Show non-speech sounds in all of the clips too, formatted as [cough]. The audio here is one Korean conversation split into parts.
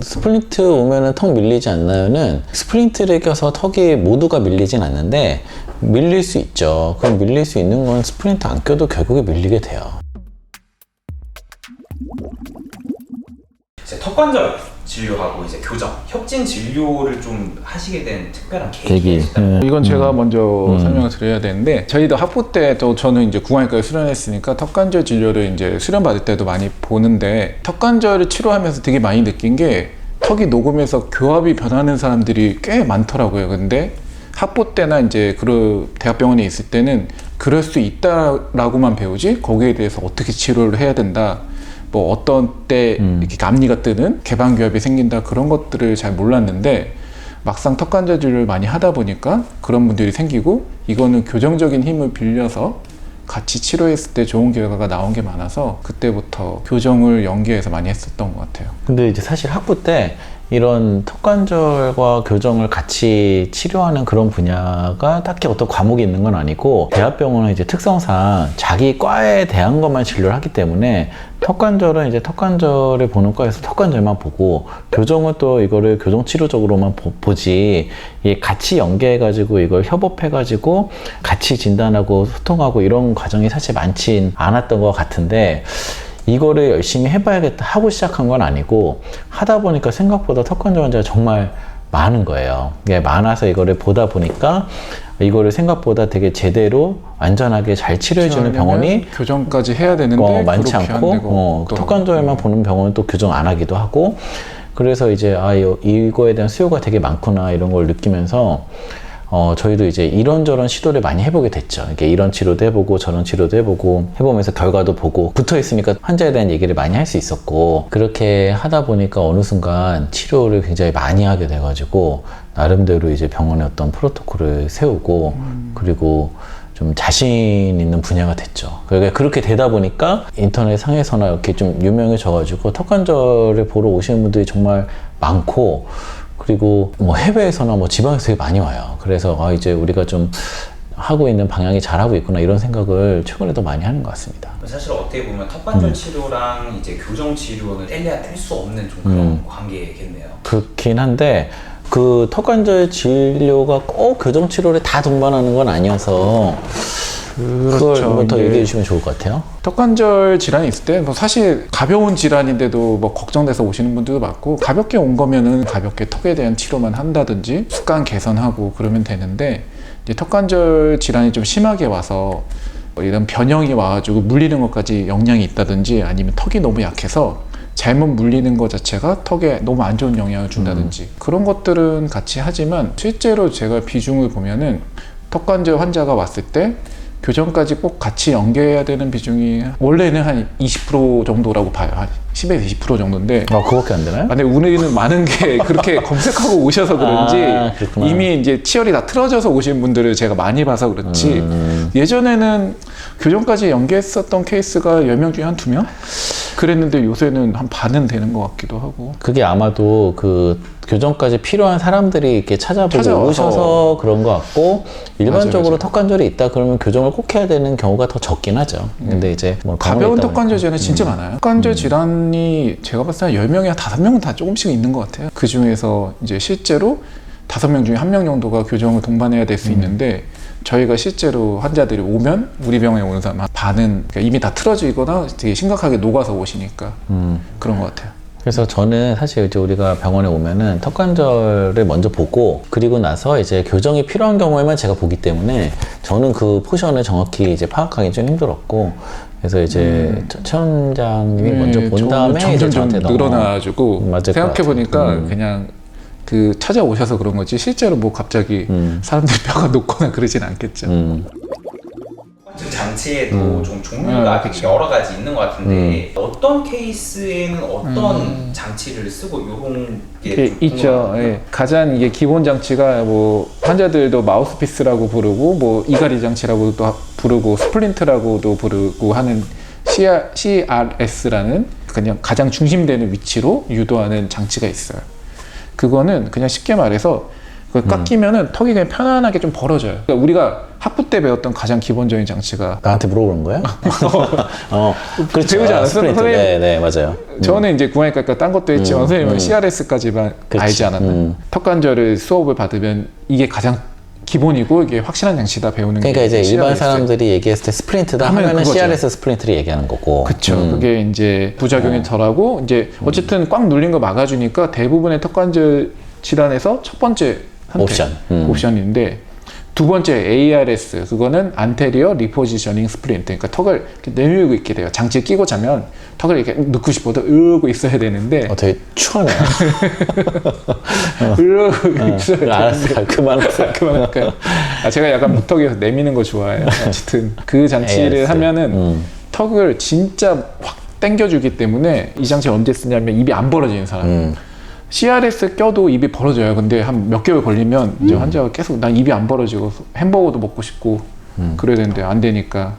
스플린트 오면은 턱 밀리지 않나요는 스플린트를 껴서 턱이 모두가 밀리진 않는데 밀릴 수 있죠. 그럼 밀릴 수 있는 건 스플린트 안 껴도 결국에 밀리게 돼요. 이제 턱관절 진료하고 이제 교정, 협진 진료를 좀 하시게 된 특별한 계기. 계기가 있다면 음. 이건 제가 먼저 음. 설명을 드려야 되는데 저희도 학부 때또 저는 이제 구강외과에 수련했으니까 턱관절 진료를 이제 수련 받을 때도 많이 보는데 턱관절을 치료하면서 되게 많이 느낀 게 턱이 녹으면서 교합이 변하는 사람들이 꽤 많더라고요. 근데 학부 때나 이제 그 대학병원에 있을 때는 그럴 수 있다라고만 배우지 거기에 대해서 어떻게 치료를 해야 된다. 뭐 어떤 때 음. 이렇게 앞니가 뜨는 개방교합이 생긴다 그런 것들을 잘 몰랐는데 막상 턱관절 진료를 많이 하다 보니까 그런 분들이 생기고 이거는 교정적인 힘을 빌려서 같이 치료했을 때 좋은 결과가 나온 게 많아서 그때부터 교정을 연계해서 많이 했었던 것 같아요. 근데 이제 사실 학부 때 이런 턱관절과 교정을 같이 치료하는 그런 분야가 딱히 어떤 과목이 있는 건 아니고 대학병원은 이제 특성상 자기 과에 대한 것만 진료를 하기 때문에 턱관절은 이제 턱관절을 보는 과에서 턱관절만 보고 교정은 또 이거를 교정 치료적으로만 보, 지. 이게 같이 연계해 가지고 이걸 협업해 가지고 같이 진단하고 소통하고 이런 과정이 사실 많진 않았던 것 같은데 이거를 열심히 해봐야겠다 하고 시작한 건 아니고 하다 보니까 생각보다 턱관절 환자가 정말 많은 거예요. 이게 많아서 이거를 보다 보니까 이거를 생각보다 되게 제대로 안전하게 잘 치료해주는 병원이 교정까지 해야 되는데 어, 많지 않고 어, 또 턱관절만 보는 병원은 또 교정 안 하기도 하고 그래서 이제 아 이- 이거에 대한 수요가 되게 많구나 이런 걸 느끼면서 어, 저희도 이제 이런저런 시도를 많이 해보게 됐죠. 이게 이런 치료도 해보고 저런 치료도 해보고 해보면서 결과도 보고 붙어 있으니까 환자에 대한 얘기를 많이 할 수 있었고 그렇게 하다 보니까 어느 순간 치료를 굉장히 많이 하게 돼가지고 나름대로 이제 병원의 어떤 프로토콜을 세우고 그리고 좀 자신 있는 분야가 됐죠. 그러니까 그렇게 되다 보니까 인터넷 상에서나 이렇게 좀 유명해져가지고 턱관절을 보러 오시는 분들이 정말 많고 그리고 뭐 해외에서나 뭐 지방에서 되게 많이 와요. 그래서 아 이제 우리가 좀 하고 있는 방향이 잘하고 있구나 이런 생각을 최근에 더 많이 하는 것 같습니다. 사실 어떻게 보면 턱관절 음. 치료랑 이제 교정 치료는 뗄래야 뗄 수 없는 좀 그런 음. 관계겠네요. 그렇긴 한데 그 턱관절 진료가 꼭 교정 치료를 다 동반하는 건 아니어서 그걸 한번 더 이제 얘기해 주시면 좋을 것 같아요. 턱관절 질환이 있을 때 뭐 사실 가벼운 질환인데도 뭐 걱정돼서 오시는 분들도 많고 가볍게 온 거면은 가볍게 턱에 대한 치료만 한다든지 습관 개선하고 그러면 되는데 이제 턱관절 질환이 좀 심하게 와서 뭐 이런 변형이 와가지고 물리는 것까지 영향이 있다든지 아니면 턱이 너무 약해서 잘못 물리는 것 자체가 턱에 너무 안 좋은 영향을 준다든지 그런 것들은 같이 하지만 실제로 제가 비중을 보면은 턱관절 환자가 왔을 때 교정까지 꼭 같이 연계해야 되는 비중이 원래는 한 20% 정도라고 봐요. 한 10에서 20% 정도인데 아 그거밖에 안 되나요? 아, 근데 우리는 많은 게 [laughs] 그렇게 검색하고 오셔서 그런지 아, 그렇구나. 이미 이제 치열이 다 틀어져서 오신 분들을 제가 많이 봐서 그렇지 음. 예전에는 교정까지 연계했었던 케이스가 10명 중에 한 2명? 그랬는데 요새는 한 반은 되는 것 같기도 하고 그게 아마도 그 교정까지 필요한 사람들이 이렇게 찾아보고 찾아와서. 오셔서 그런 것 같고 일반적으로 맞아요. 턱관절이 있다 그러면 교정을 꼭 해야 되는 경우가 더 적긴 하죠. 근데 이제 뭐 가벼운 있다 턱관절 보니까. 질환이 진짜 많아요. 턱 관절 질환 이 제가 봤을 때 한 10명에 한 5명은 다 조금씩 있는 것 같아요. 그 중에서 이제 실제로 5명 중에 1명 정도가 교정을 동반해야 될 수 있는데 저희가 실제로 환자들이 오면 우리 병원에 오는 사람 한 반은 그러니까 이미 다 틀어지거나 되게 심각하게 녹아서 오시니까 음. 그런 것 같아요. 그래서 저는 사실 이제 우리가 병원에 오면은 턱관절을 먼저 보고 그리고 나서 이제 교정이 필요한 경우에만 제가 보기 때문에 저는 그 포션을 정확히 이제 파악하기 좀 힘들었고 그래서 이제 원장님이 먼저 본 음. 네, 저는 다음에 점점 좀 저한테 늘어나가지고 생각해 보니까. 음. 그냥 그 찾아오셔서 그런 거지 실제로 뭐 갑자기 음. 사람들이 [laughs] 뼈가 녹거나 그러진 않겠죠. 장치에도 음. 좀 종류가 아, 그쵸. 여러 가지 있는 것 같은데 음. 어떤 케이스에는 어떤 음. 장치를 쓰고 이런 게좀 있죠. 궁금하거든요. 예. 가장 이게 기본 장치가 뭐 환자들도 마우스피스라고 부르고 뭐 이가리 장치라고도 하- 부르고 스플린트라고도 부르고 하는 CR, CRS라는 그냥 가장 중심되는 위치로 유도하는 장치가 있어요. 그거는 그냥 쉽게 말해서 그 깎이면은 턱이 그냥 편안하게 좀 벌어져요. 그러니까 우리가 하프 때 배웠던 가장 기본적인 장치가 나한테 물어보는 거야? [laughs] 어, 그렇죠. 배우지 아, 않았어요? 스프린트. 선생님? 네, 네, 맞아요. 저는 이제 구강의과니까 딴 것도 했지만 선생님은 CRS까지만 그치. 알지 않았나요? 음. 턱관절을 수업을 받으면 이게 가장 기본이고 이게 확실한 장치다 배우는 그러니까 게 이제 일반 CRS. 사람들이 얘기했을 때 스프린트다 하면 하면은 그거죠. CRS 스프린트를 얘기하는 거고. 그쵸. 음. 그게 이제 부작용이 덜하고 이제 어쨌든 꽉 눌린 거 막아주니까 대부분의 턱관절 질환에서 첫 번째 선택, 옵션. 음. 옵션인데 두 번째 ARS 그거는 안테리어 리포지셔닝 스프린트 그러니까 턱을 이렇게 내밀고 있게 돼요. 장치 끼고 자면 턱을 이렇게 넣고 싶어도 으고 있어야 되는데 어, 되게 추하네. [laughs] 으고 있어야 되는데 알았어. 그만하세요. 그만할까요? 아, 제가 약간 무턱에서 내미는 거 좋아해요. 어쨌든 그 장치를 ARS. 하면은 음. 턱을 진짜 확 당겨주기 때문에 이 장치 언제 쓰냐면 입이 안 벌어지는 사람. 음. CRS 껴도 입이 벌어져요. 근데 한 몇 개월 걸리면 음. 이제 환자가 계속 난 입이 안 벌어지고 햄버거도 먹고 싶고 음. 그래야 되는데 안 되니까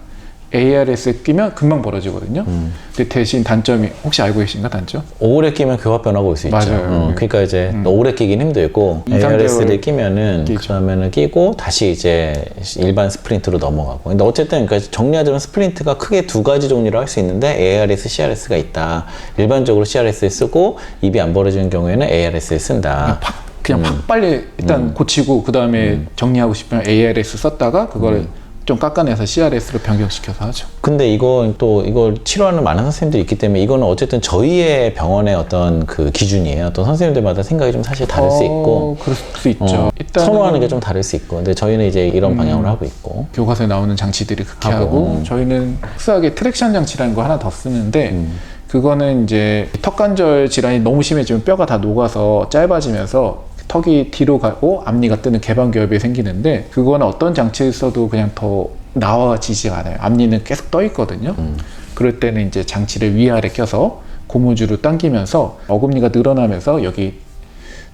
ARS 끼면 금방 벌어지거든요. 음. 근데 대신 단점이 혹시 알고 계신가 단점? 오래 끼면 교합 변화가 올 수 있죠. 맞아요. 음. 어, 그러니까 이제 오래 끼긴 힘들고 ARS를 끼면은 끼죠. 그러면은 끼고 다시 이제 일반 스프린트로 넘어가고. 근데 어쨌든 그러니까 정리하자면 스프린트가 크게 두 가지 종류로 할 수 있는데 ARS, CRS가 있다. 일반적으로 CRS를 쓰고 입이 안 벌어지는 경우에는 ARS를 쓴다. 팍 그냥 음. 팍 빨리 일단 고치고 그 다음에 정리하고 싶으면 ARS 썼다가 음. 좀 깎아내서 CRS로 변경시켜서 하죠. 근데 이건 또 이걸 치료하는 많은 선생님들이 있기 때문에 이거는 어쨌든 저희의 병원의 어떤 그 기준이에요. 또 선생님들마다 생각이 좀 사실 다를 수 있고 어, 그럴 수 있죠. 어, 일단 선호하는 게 좀 다를 수 있고. 근데 저희는 이제 이런 방향으로 하고 있고. 교과서에 나오는 장치들이 그렇게 하고, 하고, 음. 저희는 특수하게 트랙션 장치라는 거 하나 더 쓰는데 음. 그거는 이제 턱관절 질환이 너무 심해지면 뼈가 다 녹아서 짧아지면서 턱이 뒤로 가고 앞니가 뜨는 개방기업이 생기는데 그거는 어떤 장치를 써도 그냥 더 나와지지가 않아요. 앞니는 계속 떠 있거든요. 음. 그럴 때는 이제 장치를 위아래 껴서 고무줄로 당기면서 어금니가 늘어나면서 여기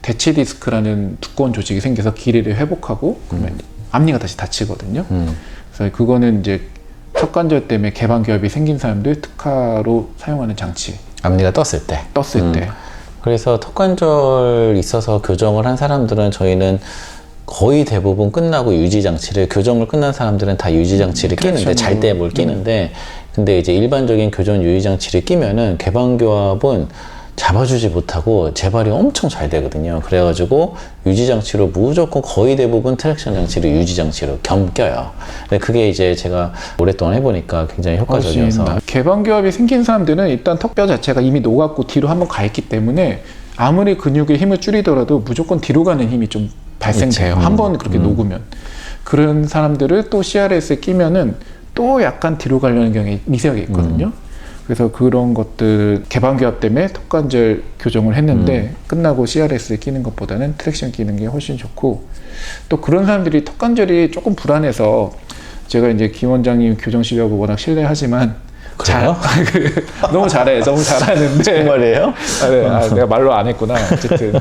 대체 디스크라는 두꺼운 조직이 생겨서 길이를 회복하고 그러면 앞니가 다시 닫히거든요. 음. 그래서 그거는 이제 턱관절 때문에 개방기업이 생긴 사람들 특화로 사용하는 장치 앞니가 떴을 때. 떴을 음. 때 그래서 턱관절 있어서 교정을 한 사람들은 저희는 거의 대부분 끝나고 유지 장치를 교정을 끝난 사람들은 다 유지 장치를 끼는데 잘때 뭘 끼는데 근데 이제 일반적인 교정 유지 장치를 끼면은 개방교합은 잡아주지 못하고 재발이 엄청 잘 되거든요. 그래가지고 유지 장치로 무조건 거의 대부분 트랙션 장치를 유지 장치로 겸 껴요. 근데 그게 이제 제가 오랫동안 해보니까 굉장히 효과적이어서 훨씬 나- 개방기업이 생긴 사람들은 일단 턱뼈 자체가 이미 녹았고 뒤로 한번 가 있기 때문에 아무리 근육의 힘을 줄이더라도 무조건 뒤로 가는 힘이 좀 발생돼요. 있지. 한번 그렇게 녹으면 그런 사람들을 또 CRS에 끼면은 또 약간 뒤로 가려는 경향이 미세하게 있거든요. 그래서 그런 것들 개방 기압 때문에 턱관절 교정을 했는데 끝나고 CRS에 끼는 것보다는 트랙션 끼는 게 훨씬 좋고 또 그런 사람들이 턱관절이 조금 불안해서 제가 이제 김 원장님 교정 실력을 워낙 신뢰하지만 그래요? 잘- 너무 잘해 너무 잘하는데 정말이에요? 아, 네. 아, 내가 말로 안 했구나. 어쨌든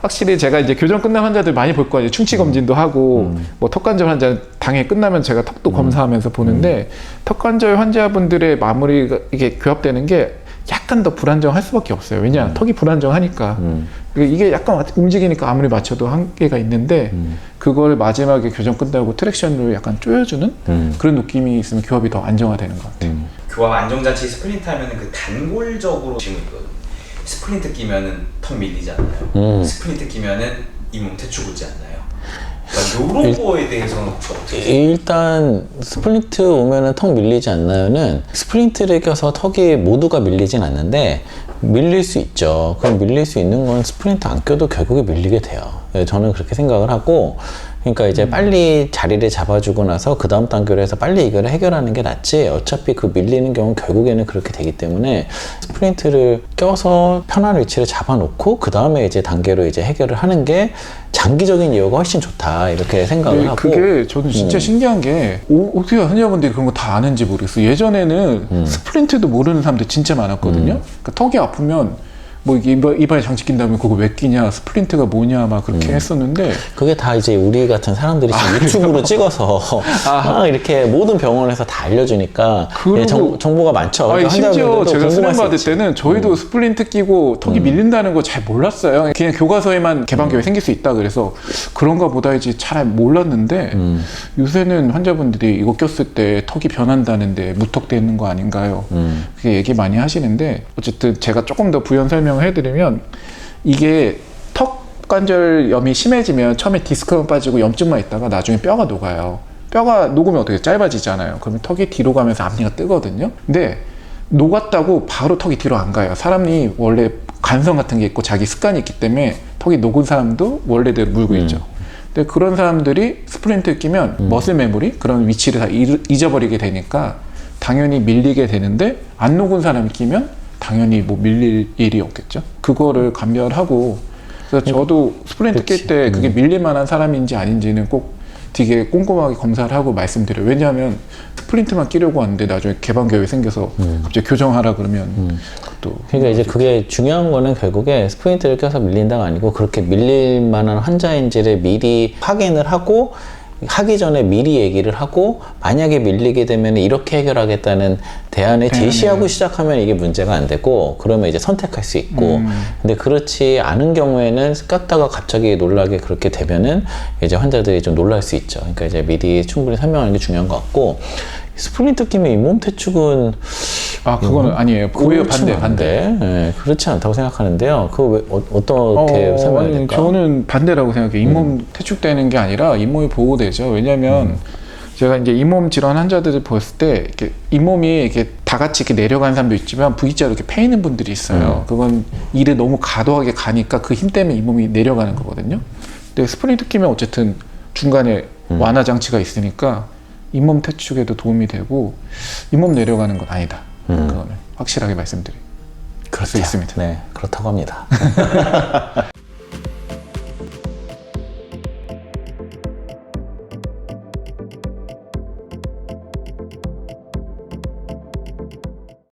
확실히 제가 이제 교정 끝난 환자들 많이 볼 거예요. 충치 검진도 하고 뭐 턱관절 환자 당일 끝나면 제가 턱도 검사하면서 보는데 턱관절 환자분들의 마무리가 이게 교합되는 게 약간 더 불안정할 수밖에 없어요. 왜냐 턱이 불안정하니까 음. 그러니까 이게 약간 움직이니까 아무리 맞춰도 한계가 있는데 그걸 마지막에 교정 끝나고 트랙션으로 약간 조여주는 음. 그런 느낌이 있으면 교합이 더 안정화되는 것 같아요. 음. 교합 안정장치 스프린트 하면은 그 단골적으로 질문 있거든요. 스프린트 끼면은 턱 밀리지 않나요? 음. 스프린트 끼면은 잇몸 퇴출 오지 않나요? 그러니까 이런 거에 대해서는 일단 스플린트 오면은 턱 밀리지 않나요는 스플린트를 껴서 턱이 모두가 밀리진 않는데 밀릴 수 있죠. 그럼 밀릴 수 있는 건 스플린트 안 껴도 결국에 밀리게 돼요. 네, 저는 그렇게 생각을 하고 그러니까 이제 빨리 자리를 잡아주고 나서 그 다음 단계로 해서 빨리 이거를 해결하는 게 낫지 어차피 그 밀리는 경우는 결국에는 그렇게 되기 때문에 스프린트를 껴서 편한 위치를 잡아놓고 그 다음에 이제 단계로 이제 해결을 하는 게 장기적인 이유가 훨씬 좋다 이렇게 생각을 네, 하고 그게 저는 진짜 음. 신기한 게 오, 어떻게 환자분들이 그런 거 다 아는지 모르겠어요. 예전에는 음. 스플린트도 모르는 사람들 진짜 많았거든요. 그러니까 턱이 아프면 뭐 이발- 이발에 장치 낀다면 그거 왜 끼냐 스플린트가 뭐냐 막 그렇게 음. 했었는데 그게 다 이제 우리 같은 사람들이 지금 유튜브로 찍어서 아. 막 이렇게 모든 병원에서 다 알려주니까 예, 정, 정보가 많죠. 아니 그러니까 심지어 제가 궁금할 수련 수 받을. 음. 때는 저희도 스플린트 끼고 턱이 밀린다는 거 잘 몰랐어요. 그냥 교과서에만 개방 음. 생길 수 있다 그래서 그런가 보다 이제 잘 몰랐는데 음. 요새는 환자분들이 이거 꼈을 때 턱이 변한다는데 무턱대는 거 아닌가요? 음. 그게 얘기 많이 하시는데 어쨌든 제가 조금 더 부연 설명 을 해드리면 이게 턱 관절염이 심해지면 처음에 디스크만 빠지고 염증만 있다가 나중에 뼈가 녹아요. 뼈가 녹으면 어떻게 짧아지잖아요. 그러면 턱이 뒤로 가면서 앞니가 뜨거든요. 근데 녹았다고 바로 턱이 뒤로 안 가요. 사람이 원래 간성 같은 게 있고 자기 습관이 있기 때문에 턱이 녹은 사람도 원래대로 물고 음. 있죠. 근데 그런 사람들이 스프린트 끼면 머슬 메모리 그런 위치를 다 잃- 잊어버리게 되니까 당연히 밀리게 되는데 안 녹은 사람이 끼면 당연히 뭐 밀릴 일이 없겠죠. 그거를 감별하고 그래서 저도 스프린트. 낄때 그게 밀릴 만한 사람인지 아닌지는 꼭 되게 꼼꼼하게 검사를 하고 말씀드려요. 왜냐하면 스프린트만 끼려고 하는데 나중에 개방 계획이 생겨서 갑자기 교정하라 그러면 그것도 그러니까 이제 그게 중요한 거는 결국에 스프린트를 껴서 밀린다가 아니고 그렇게 밀릴 만한 환자인지를 미리 확인을 하고 하기 전에 미리 얘기를 하고 만약에 밀리게 되면 이렇게 해결하겠다는 대안을 제시하고 시작하면 이게 문제가 안 되고 그러면 이제 선택할 수 있고. 근데 그렇지 않은 경우에는 깎다가 갑자기 놀라게 그렇게 되면은 이제 환자들이 좀 놀랄 수 있죠. 그러니까 이제 미리 충분히 설명하는 게 중요한 것 같고 스프린트 끼면 잇몸 퇴축은 아 그거는 아니에요. 그거예요 반대 반대. 예, 그렇지 않다고 생각하는데요. 그거 왜, 어, 어떻게 어, 설명해야 될까? 음. 저는 반대라고 생각해요. 잇몸 퇴축되는 게 아니라 잇몸이 보호되죠. 왜냐하면 음. 제가 이제 잇몸 질환 환자들을 봤을 때 이렇게 잇몸이 이렇게 다 같이 이렇게 내려가는 사람도 있지만 V자로 이렇게 패이는 분들이 있어요. 음. 그건 일에 너무 과도하게 가니까 그 힘 때문에 잇몸이 내려가는 거거든요. 근데 스프린트 끼면 어쨌든 중간에 음. 완화 장치가 있으니까 잇몸 퇴축에도 도움이 되고 잇몸 내려가는 건 아니다. 음. 그거는 확실하게 말씀드려요. 그렇죠. 있습니다. 네, 그렇다고 합니다. [laughs]